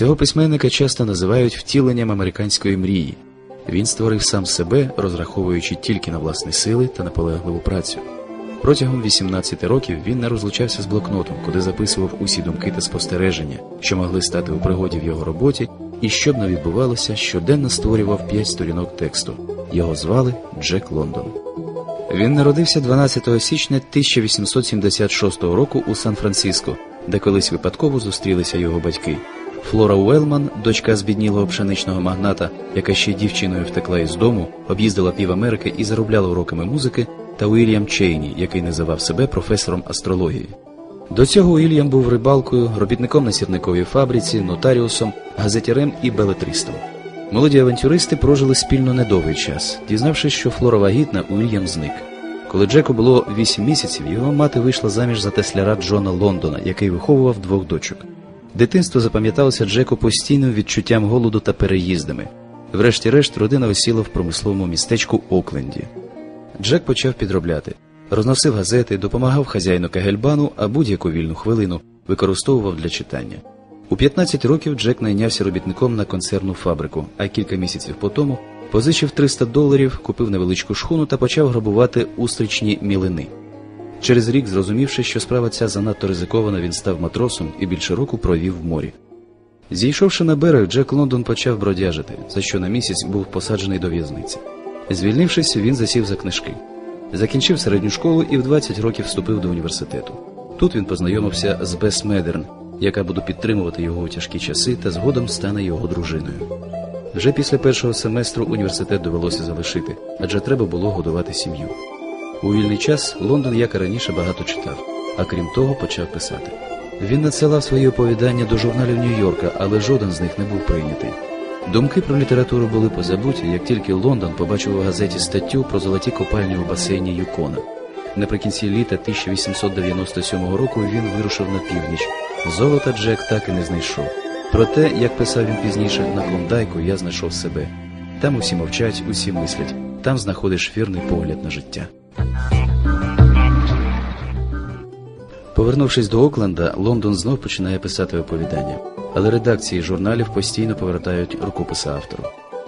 Цього письменника часто називають втіленням американської мрії. Він створив сам себе, розраховуючи тільки на власні сили та наполегливу працю. Протягом 18 років він не розлучався з блокнотом, куди записував усі думки та спостереження, що могли стати у пригоді в його роботі, і що б не відбувалося, щоденно створював 5 сторінок тексту. Його звали Джек Лондон. Він народився 12 січня 1876 року у Сан-Франциско, де колись випадково зустрілися його батьки. Флора Уелман, дочка збіднілого пшеничного магната, яка ще дівчиною втекла із дому, об'їздила пів Америки і заробляла уроками музики, та Уільям Чейні, який називав себе професором астрології. До цього Уільям був рибалкою, робітником на сірниковій фабриці, нотаріусом, газетярем і белетристом. Молоді авантюристи прожили спільно недовгий час. Дізнавшись, що Флора вагітна, Уільям зник. Коли Джеку було 8 місяців, його мати вийшла заміж за тесляра Джона Лондона, який виховував двох дочок. Дитинство запам'яталося Джеку постійним відчуттям голоду та переїздами. Врешті-решт родина осіла в промисловому містечку Окленді. Джек почав підробляти, розносив газети, допомагав хазяїну Кагельбану, а будь-яку вільну хвилину використовував для читання. У 15 років Джек найнявся робітником на концерну фабрику, а кілька місяців по тому позичив 300 доларів, купив невеличку шхуну та почав грабувати устричні мілини. Через рік, зрозумівши, що справа ця занадто ризикована, він став матросом і більше року провів в морі. Зійшовши на берег, Джек Лондон почав бродяжити, за що на місяць був посаджений до в'язниці. Звільнившись, він засів за книжки. Закінчив середню школу і в 20 років вступив до університету. Тут він познайомився з Бес Медерн, яка буде підтримувати його у тяжкі часи та згодом стане його дружиною. Вже після першого семестру університет довелося залишити, адже треба було годувати сім'ю. У вільний час Лондон, як і раніше, багато читав, а крім того, почав писати. Він надсилав свої оповідання до журналів Нью-Йорка, але жоден з них не був прийнятий. Думки про літературу були позабуті, як тільки Лондон побачив у газеті статтю про золоті копальні у басейні Юкона. Наприкінці літа 1897 року він вирушив на північ. Золота Джек так і не знайшов. Проте, як писав він пізніше, на клондайку я знайшов себе. Там усі мовчать, усі мислять, там знаходиш вірний погляд на життя. Повернувшись до Окленда, Лондон знов починає писати оповідання, але редакції журналів постійно повертають рукописи автору.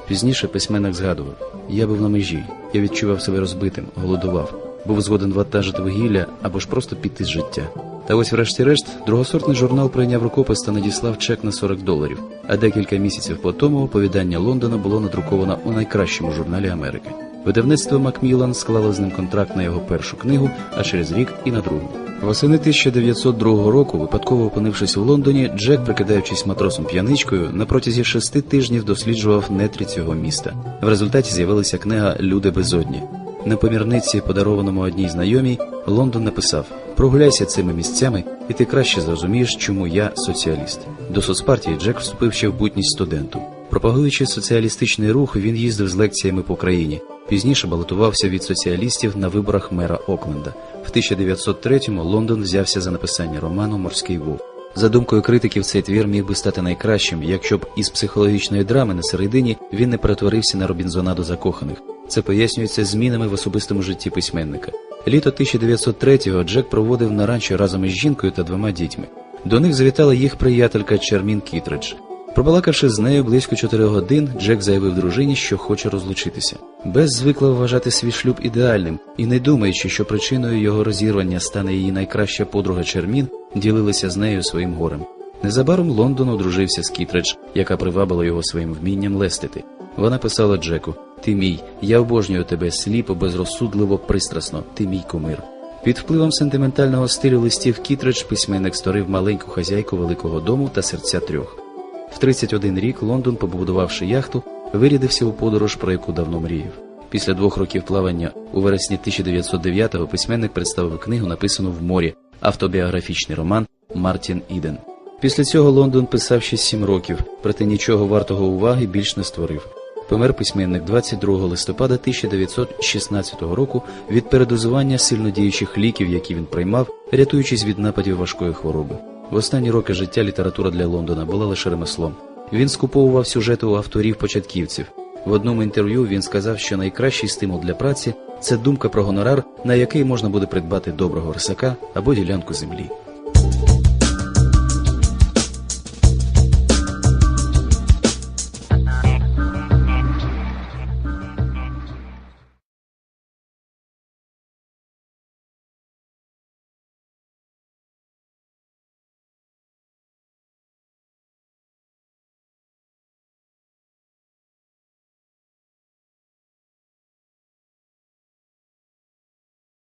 Пізніше письменник згадував: я був на межі, я відчував себе розбитим, голодував, був згоден вантажити вугілля або ж просто піти з життя. Та ось, врешті-решт, другосортний журнал прийняв рукопис та надіслав чек на 40 доларів. А декілька місяців по тому оповідання Лондона було надруковано у найкращому журналі Америки. Видавництво Макміллан склало з ним контракт на його першу книгу, а через рік і на другу. Восени 1902 року, випадково опинившись у Лондоні, Джек, прикидаючись матросом п'яничкою, на протязі шести тижнів досліджував нетрі цього міста. В результаті з'явилася книга Люди безодні. На помірниці, подарованому одній знайомій, Лондон написав: Прогуляйся цими місцями, і ти краще зрозумієш, чому я соціаліст. До соцпартії Джек вступив ще в бутність студенту. Пропагуючи соціалістичний рух, він їздив з лекціями по країні. Пізніше балотувався від соціалістів на виборах мера Окленда. В 1903-му Лондон взявся за написання роману Морський вовк. За думкою критиків, цей твір міг би стати найкращим, якщо б із психологічної драми на середині він не перетворився на Робінзонаду закоханих. Це пояснюється змінами в особистому житті письменника. Літо 1903-го Джек проводив на ранчо разом із жінкою та двома дітьми. До них завітала їх приятелька Чермін Кітридж. Пробалакавши з нею близько чотири годин, Джек заявив дружині, що хоче розлучитися. Без звикла вважати свій шлюб ідеальним і, не думаючи, що причиною його розірвання стане її найкраща подруга Чермін, ділилися з нею своїм горем. Незабаром Лондон одружився з Кітридж, яка привабила його своїм вмінням лестити. Вона писала Джеку: Ти мій, я обожнюю тебе сліпо, безрозсудливо, пристрасно, ти мій кумир. Під впливом сентиментального стилю листів Кітридж письменник створив маленьку хазяйку великого дому та серця трьох. В 31 рік Лондон, побудувавши яхту, вирядився у подорож, про яку давно мріяв. Після двох років плавання у вересні 1909-го письменник представив книгу, написану в морі, автобіографічний роман Мартін Іден. Після цього Лондон писав ще сім років, проте нічого вартого уваги більш не створив. Помер письменник 22 листопада 1916 року від передозування сильнодіючих ліків, які він приймав, рятуючись від нападів важкої хвороби. В останні роки життя література для Лондона була лише ремеслом. Він скуповував сюжети у авторів-початківців. В одному інтерв'ю він сказав, що найкращий стимул для праці це думка про гонорар, на який можна буде придбати доброго рисака або ділянку землі.